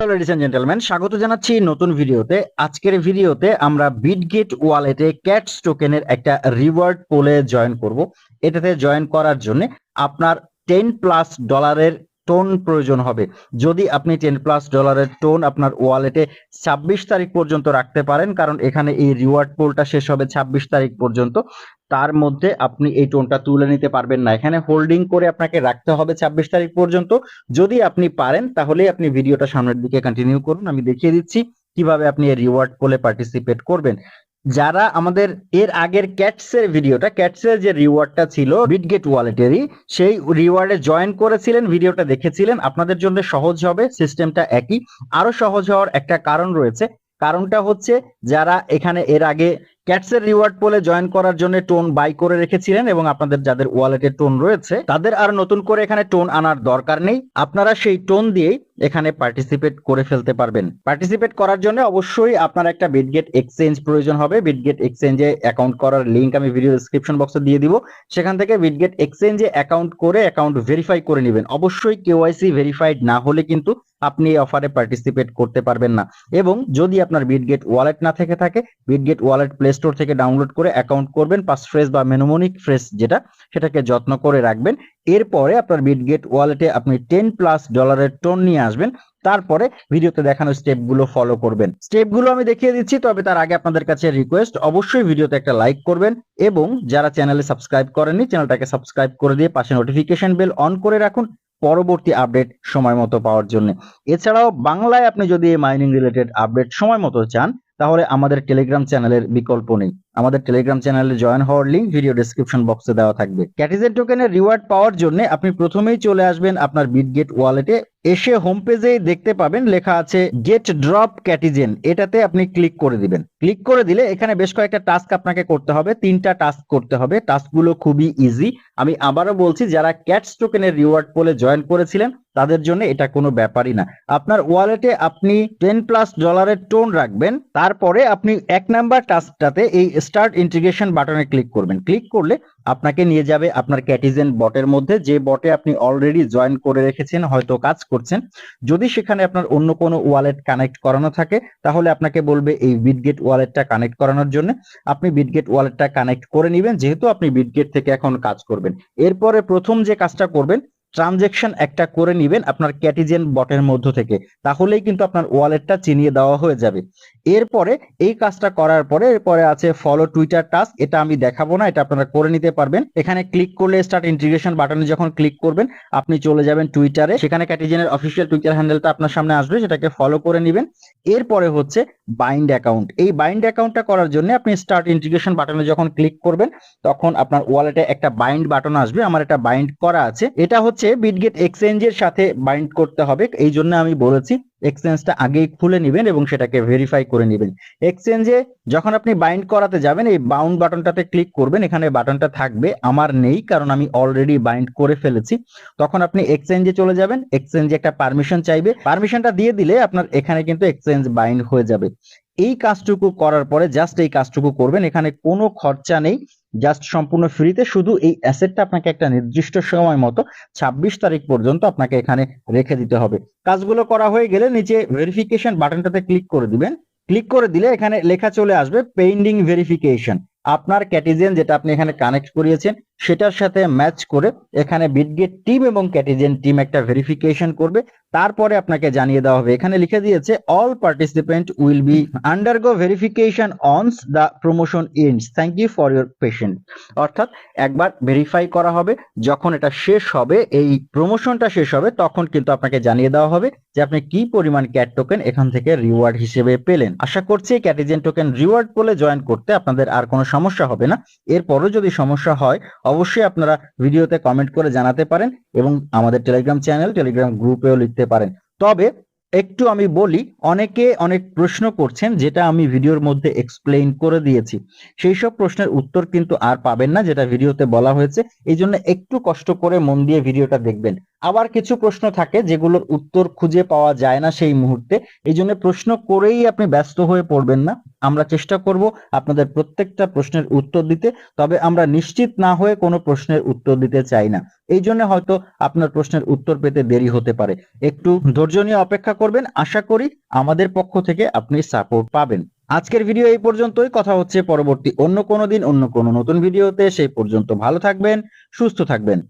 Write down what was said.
Ladies and gentleman স্বাগত জানাচ্ছি নতুন ভিডিওতে। আজকের ভিডিওতে আমরা বিটগেট ওয়ালেটে ক্যাটস টোকেনের একটা রিওয়ার্ড পোলে জয়েন করব। এটাতে জয়েন করার জন্য আপনার টেন প্লাস ডলারের টোন প্রয়োজন হবে। যদি আপনি টেন প্লাস ডলারের টোন আপনার ওয়ালেটে ছাব্বিশ তারিখ পর্যন্ত রাখতে পারেন, কারণ এখানে এই রিওয়ার্ড পোলটা শেষ হবে ছাব্বিশ তারিখ পর্যন্ত, তার মধ্যে আপনি এই টোনটা তুলে নিতে পারবেন না। এখানে হোল্ডিং করে আপনাকে রাখতে হবে ছাব্বিশ তারিখ পর্যন্ত। যদি আপনি পারেন তাহলে আপনি ভিডিওটা সামনের দিকে কন্টিনিউ করুন। আমি দেখিয়ে দিচ্ছি কীভাবে আপনি এই রিওয়ার্ড পোলে পার্টিসিপেট করবেন। যারা আমাদের এর আগের ক্যাটস এর ভিডিওটা ক্যাটস এর যে রিওয়ার্ডটা ছিল বিটগেট ওয়ালেটেরই সেই রিওয়ার্ডে জয়েন করেছিলেন, ভিডিওটা দেখেছিলেন। আপনাদের জন্য সহজ হবে সিস্টেমটা একই। আরও সহজ হওয়ার একটা কারণ রয়েছে। কারণটা হচ্ছে, যারা এখানে এর আগে ক্যাটস এর রিওয়ার্ড পোলে জয়েন করার জন্য টোন বাই করে রেখেছিলেন এবং আপনাদের যাদের ওয়ালেটে টোন রয়েছে, তাদের আর নতুন করে এখানে টোন আনার দরকার নেই। আপনারা সেই টোন দিয়েই এখানে পার্টিসিপেট করে ফেলতে পারবেন। পার্টিসিপেট করার জন্য অবশ্যই আপনার একটা বিটগেট এক্সচেঞ্জ প্রয়োজন হবে। বিটগেট এক্সচেঞ্জে অ্যাকাউন্ট করার লিংক আমি ভিডিও ডেসক্রিপশন বক্সে দিয়ে দিব। সেখান থেকে বিটগেট এক্সচেঞ্জে অ্যাকাউন্ট করে অ্যাকাউন্ট ভেরিফাই করে নেবেন। অবশ্যই কেওয়াইসি ভেরিফাইড না হলে কিন্তু আপনি এই অফারে পার্টিসিপেট করতে পারবেন না। এবং যদি আপনার বিটগেট ওয়ালেট না থেকে থাকে বিটগেট ওয়ালেট প্লে স্টোর থেকে ডাউনলোড করে অ্যাকাউন্ট করবেন পাস ফ্রেস বা মেনোমনিক ফ্রেস যেটা, সেটাকে যত্ন করে রাখবেন। এরপরে আপনার বিটগেট ওয়ালেটে আপনি টেন প্লাস ডলারের টোন নিয়ে আসবেন। তারপরে ভিডিওতে দেখানো স্টেপগুলো ফলো করবেন। স্টেপগুলো আমি দেখিয়ে দিচ্ছি, তবে তার আগে আপনাদের কাছে রিকোয়েস্ট অবশ্যই ভিডিওতে একটা লাইক করবেন। এবং যারা চ্যানেলে সাবস্ক্রাইব করেননি চ্যানেলটাকে সাবস্ক্রাইব করে দিয়ে পাশে নোটিফিকেশন বেল অন করে রাখুন। পরবর্তী আপডেট সময় মতো পাওয়ার জন্য। এছাড়াও বাংলায় আপনি যদি মাইনিং রিলেটেড আপডেট সময় মতো চান, তাহলে আমাদের টেলিগ্রাম চ্যানেলের বিকল্প নেই। আমাদের টেলিগ্রাম চ্যানেলে জয়েন হওয়ার লিংক ভিডিও ডেসক্রিপশন বক্সে দেওয়া থাকবে। ক্যাটিজেন টোকেনের রিওয়ার্ড পাওয়ার জন্য আপনি প্রথমেই চলে আসবেন আপনার বিটগেট ওয়ালেটে এসে হোম পেজে দেখতে পাবেন, লেখা আছে গেট ড্রপ ক্যাটিজেন এটাতে আপনি ক্লিক করে দিবেন। ক্লিক করে দিলে এখানে বেশ কয়েকটা টাস্ক আপনাকে করতে হবে। তিনটা টাস্ক করতে হবে। টাস্কগুলো খুবই ইজি আমি আবারও বলছি, যারা ক্যাটস টোকেনের রিওয়ার্ড পোলে জয়েন করেছিলেন, তাদের জন্য এটা কোনো ব্যাপারই না। আপনার ওয়ালেটে আপনি টেন প্লাস ডলারের টোন রাখবেন। তারপরে আপনি এক নাম্বার টাস্কটাতে এই স্টার্ট ইন্টিগ্রেশন বাটনে ক্লিক করবেন। ক্লিক করলে আপনাকে নিয়ে যাবে আপনার ক্যাটিজেন বটের মধ্যে। যে বটে আপনি অলরেডি জয়েন করে রেখেছেন, হয়তো কাজ করছেন। যদি সেখানে আপনার অন্য কোনো ওয়ালেট কানেক্ট করানো থাকে, তাহলে আপনাকে বলবে এই বিটগেট ওয়ালেটটা কানেক্ট করানোর জন্য। আপনি বিটগেট ওয়ালেটটা কানেক্ট করে নেবেন, যেহেতু আপনি বিটগেট থেকে এখন কাজ করবেন। এরপরে প্রথম যে কাজটা করবেন ট্রানজেকশন একটা করে নিবেন আপনার ক্যাটিজেন বটের মধ্য থেকে। তাহলেই কিন্তু আপনার ওয়ালেটটা চিনিয়ে দেওয়া হয়ে যাবে। এরপরে এই কাজটা করার পরে এরপরে আছে ফলো টুইটার টাস্ক এটা আমি দেখাবো না, এটা আপনারা করে নিতে পারবেন। এখানে ক্লিক করলে স্টার্ট ইন্টিগ্রেশন বাটনে যখন ক্লিক করবেন, আপনি চলে যাবেন টুইটারে সেখানে ক্যাটিজেনের অফিসিয়াল টুইটার হ্যান্ডেলটা আপনার সামনে আসবে, সেটাকে ফলো করে নেবেন। এরপরে হচ্ছে বাইন্ড অ্যাকাউন্ট এই বাইন্ড অ্যাকাউন্টটা করার জন্য আপনি স্টার্ট ইন্টিগ্রেশন বাটনে যখন ক্লিক করবেন, তখন আপনার ওয়ালেটে একটা বাইন্ড বাটন আসবে। আমার এটা বাইন্ড করা আছে। এটা হচ্ছে বিটগেট এক্সচেঞ্জের সাথে বাইন্ড করতে হবে। এই জন্য আমি বলেছি এক্সচেঞ্জটা আগেই খুলে নেবেন এবং সেটাকে ভেরিফাই করে নেবেন। এক্সচেঞ্জে যখন আপনি বাইন্ড করাতে যাবেন, এই বাউন্ড বাটনটাতে ক্লিক করবেন, এখানে বাটনটা থাকবে। আমার নেই, কারণ আমি অলরেডি বাইন্ড করে ফেলেছি। তখন আপনি এক্সচেঞ্জে চলে যাবেন। এক্সচেঞ্জে একটা পারমিশন চাইবে। পারমিশনটা দিয়ে দিলে আপনার এখানে কিন্তু এক্সচেঞ্জ বাইন্ড হয়ে যাবে। এই কাজটুকু করার পরে জাস্ট এই কাজটুকু করবেন। এখানে কোনো খরচা নেই। জাস্ট সম্পূর্ণ ফ্রিতে শুধু এই অ্যাসেটটা আপনাকে একটা নির্দিষ্ট সময় মতো ছাব্বিশ তারিখ পর্যন্ত আপনাকে এখানে রেখে দিতে হবে। কাজগুলো করা হয়ে গেলে নিচে ভেরিফিকেশন বাটনটাতে ক্লিক করে দিবেন। ক্লিক করে দিলে এখানে লেখা চলে আসবে পেন্ডিং ভেরিফিকেশন আপনার ক্যাটিজেন যেটা আপনি এখানে কানেক্ট করিয়েছেন, সেটার সাথে ম্যাচ করে এখানে বিটগেট টিম এবং ক্যাটিজেন টিম একটা ভেরিফিকেশন করবে। তারপরে আপনাকে জানিয়ে দেওয়া হবে, এখানে লিখে দিয়েছে all participant will be undergo verification once the promotion ends thank you for your patient অর্থাৎ একবার ভেরিফাই করা হবে, যখন এটা শেষ হবে, এই প্রমোশনটা শেষ হবে, তখন কিন্তু আপনাকে জানিয়ে দেওয়া হবে যে আপনি কি পরিমাণ ক্যাট টোকেন এখান থেকে রিওয়ার্ড হিসেবে পেলেন। আশা করছি ক্যাটিজেন টোকেন রিওয়ার্ড বলে জয়েন করতে আপনাদের আর কোনো সমস্যা হবে না। এরপরও যদি সমস্যা হয়, অবশ্যই আপনারা ভিডিওতে কমেন্ট করে জানাতে পারেন এবং আমাদের টেলিগ্রাম চ্যানেল টেলিগ্রাম গ্রুপেও লিখতে পারেন। তবে একটু আমি বলি, অনেকে অনেক প্রশ্ন করছেন, যেটা আমি ভিডিওর মধ্যে এক্সপ্লেইন করে দিয়েছি। সেই সব প্রশ্নের উত্তর কিন্তু আর পাবেন না, যেটা ভিডিওতে বলা হয়েছে। এই জন্য একটু কষ্ট করে মন দিয়ে ভিডিওটা দেখবেন। আবার কিছু প্রশ্ন থাকে যেগুলোর উত্তর খুঁজে পাওয়া যায় না সেই মুহূর্তে। এই জন্য প্রশ্ন করেই আপনি ব্যস্ত হয়ে পড়বেন না। আমরা চেষ্টা করব আপনাদের প্রত্যেকটা প্রশ্নের উত্তর দিতে, তবে আমরা নিশ্চিত না হয়ে কোনো প্রশ্নের উত্তর দিতে চাই না। এই জন্য হয়তো আপনার প্রশ্নের উত্তর পেতে দেরি হতে পারে। একটু ধৈর্য নিয়ে অপেক্ষা করবেন। আশা করি আমাদের পক্ষ থেকে আপনি সাপোর্ট পাবেন। আজকের ভিডিও এই পর্যন্তই। কথা হচ্ছে পরবর্তী অন্য কোনো দিন, অন্য কোনো নতুন ভিডিওতে সেই পর্যন্ত ভালো থাকবেন, সুস্থ থাকবেন।